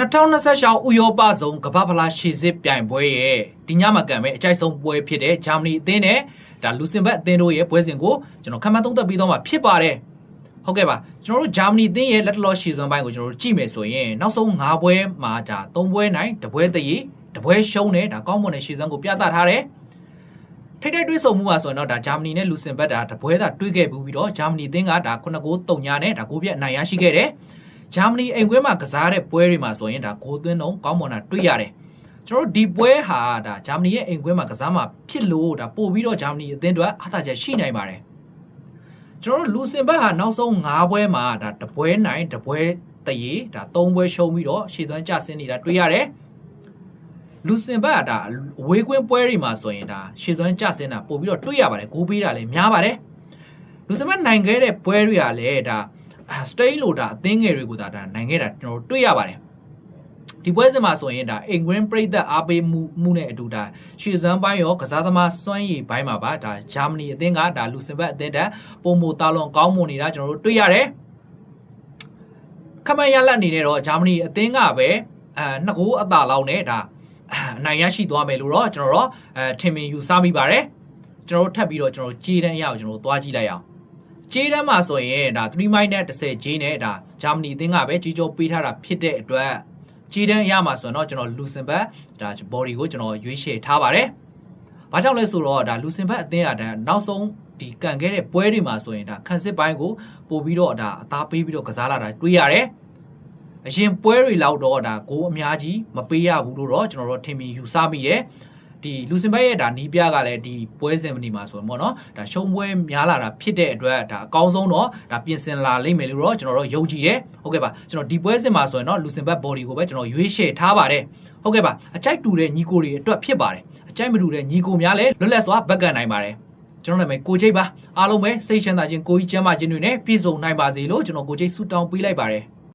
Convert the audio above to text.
2026ဥရောပဆုံးကမ္ဘာဖလားရှေ့စစ်ပြိုင်ပွဲရဲ့ဒီညမှာကန်မဲ့အကြိုက်ဆုံးပွဲဖြစ်တဲ့ဂျာမနီအသင်းနဲ့ဒါလူစင်ဘက်အသင်းတို့ရဲ့ပွဲစဉ်ကိုကျွန်တော်ခန့်မှန်းသုံးသပ်ပြီးတော့မှာဖြစ်ပါတယ်ဟုတ်ကဲ့ပါကျွန်တော်တို့ဂျာမနီအသင်းရဲ့လက်တလောရှေ့စွမ်းပိုင်းကိုကျွန်တော်တို့ကြည့်မယ်ဆိုရင်နောက်ဆုံး၅ပွဲမှာဒါ၃ပွဲနိုင်တစ်ပွဲတရေတစ်ပွဲရှုံးတယ်ဒါကောင်းမွန်တဲ့ရှေ့စွမ်းကိုပြသထားတယ်ထိတ်ထိတ်တွေးဆုံမှုပါဆိုရင်တော့ဒါဂျာမနီနဲ့လူစင်ဘက်ဒါတပွဲသာတွေးခဲ့ပြီးတော့ဂျာမနီအသင်းကဒါ9ဂိုး3ညာနဲ့ဒါ9ပြက်အနိုင်ရရှိခဲ့တယ် ဂျာမနီအိမ်ခွဲမှာကစားတဲ့ပွဲတွေမှာဆိုရင်ဒါဂိုးသွင်းတော့ကောင်းမွန်တာတွေ့ရတယ်ကျွန်တော်တို့ဒီပွဲဟာဒါဂျာမနီရဲ့အိမ်ခွဲမှာကစားမှာဖြစ်လို့ဒါပို့ပြီးတော့ဂျာမနီအသင်းတွေအားသာချက်ရှိနိုင်ပါတယ်ကျွန်တော်တို့လူစင်ဘက်ဟာနောက်ဆုံး9ပွဲမှာဒါတပွဲနိုင်တပွဲတရေဒါ3ပွဲရှုံးပြီးတော့ရှေ့သွန်းကျဆင်းနေတာတွေ့ရတယ်လူစင်ဘက်ကဒါအဝေးကွင်းပွဲတွေမှာဆိုရင်ဒါရှေ့စွမ်းကျဆင်းတာပို့ပြီးတော့တွေ့ရပါတယ်ဂိုးပေးတာလည်းများပါတယ်လူစင်ဘက်နိုင်ခဲ့တဲ့ပွဲတွေကလည်းဒါ စတိန်လိုဒါအသင်းငယ်တွေကိုဒါဒါနိုင်ခဲ့တာကျွန်တော်တို့တွေ့ရပါတယ်ဒီပွဲစဉ်မှာဆိုရင်ဒါအင်္ဂရန်ပရိသတ်အားပေးမှုမှုနဲ့အတူဒါရှေ့စွမ်းပိုင်းရောကစားသမားစွမ်းရည်ပိုင်းမှာပါဒါဂျာမနီအသင်းကဒါလူစင်ဘက်အသင်းတက်ပုံမတာလွန်ကောင်းမွန်နေတာကျွန်တော်တို့တွေ့ရတယ်ခမန်ရလက်အနေနဲ့တော့ဂျာမနီအသင်းကပဲအဲနှစ်ကိုအသာလောက်နဲ့ဒါအနိုင်ရရှိသွားမယ်လို့တော့ကျွန်တော်တို့အဲထင်မြင်ယူဆမိပါတယ်ကျွန်တော်တို့ထပ်ပြီးတော့ကျွန်တော်ကြေးတန်းရအောင်ကျွန်တော်သွားကြည့်လိုက်အောင် ကြေးတန်းမှာဆိုရင်ဒါ3 minus 10 J နဲ့ဒါဂျာမနီအသင်းကပဲကြီးကျော်ပေးထားတာဖြစ်တဲ့အတွက်ကြေးတန်းရမှာဆိုတော့ကျွန်တော်လူစင်ဘက်ဒါ body ကိုကျွန်တော်ရွေးချယ်ထားပါတယ်။ဘာကြောင့်လဲဆိုတော့ဒါလူစင်ဘက်အသင်းကဒါနောက်ဆုံးဒီကန်ခဲ့တဲ့ပွဲတွေမှာဆိုရင်ဒါခန်းစစ်ပိုင်းကိုပို့ပြီးတော့ဒါအသားပေးပြီးတော့ကစားလာတာတွေ့ရတယ်။အရင်ပွဲတွေလောက်တော့ဒါကိုအများကြီးမပေးရဘူးလို့တော့ကျွန်တော်တို့ထင်မြင်ယူဆမိတယ်။ ဒီလူစင်ဘက်ရဲ့ဒါနီးပြကလည်းဒီပွဲစဉ်မနီမှာဆိုရင်ပေါ့နော်ဒါရှုံးပွဲများလာတာဖြစ်တဲ့အတွက်ဒါအကောင်းဆုံးတော့ဒါပြင်ဆင်လာလိမ့်မယ်လို့တော့ကျွန်တော်တို့ယုံကြည်တယ်ဟုတ်ကဲ့ပါကျွန်တော်ဒီပွဲစဉ်မှာဆိုရင်တော့လူစင်ဘက် body ကိုပဲကျွန်တော်ရွေးချယ်ထားပါတယ်ဟုတ်ကဲ့ပါအကြိုက်တူတဲ့ညီကိုတွေအတွက်ဖြစ်ပါတယ်အကြိုက်မတူတဲ့ညီကိုများလည်းလွတ်လပ်စွာဘက်ကန်နိုင်ပါတယ်ကျွန်တော်နာမည်ကိုချိတ်ပါအားလုံးပဲစိတ်ချမ်းသာခြင်းကိုကြီးကျမ်းမာခြင်းတွေနဲ့ပြည့်စုံနိုင်ပါစေလို့ကျွန်တော်ကိုချိတ်ဆုတောင်းပေးလိုက်ပါတယ်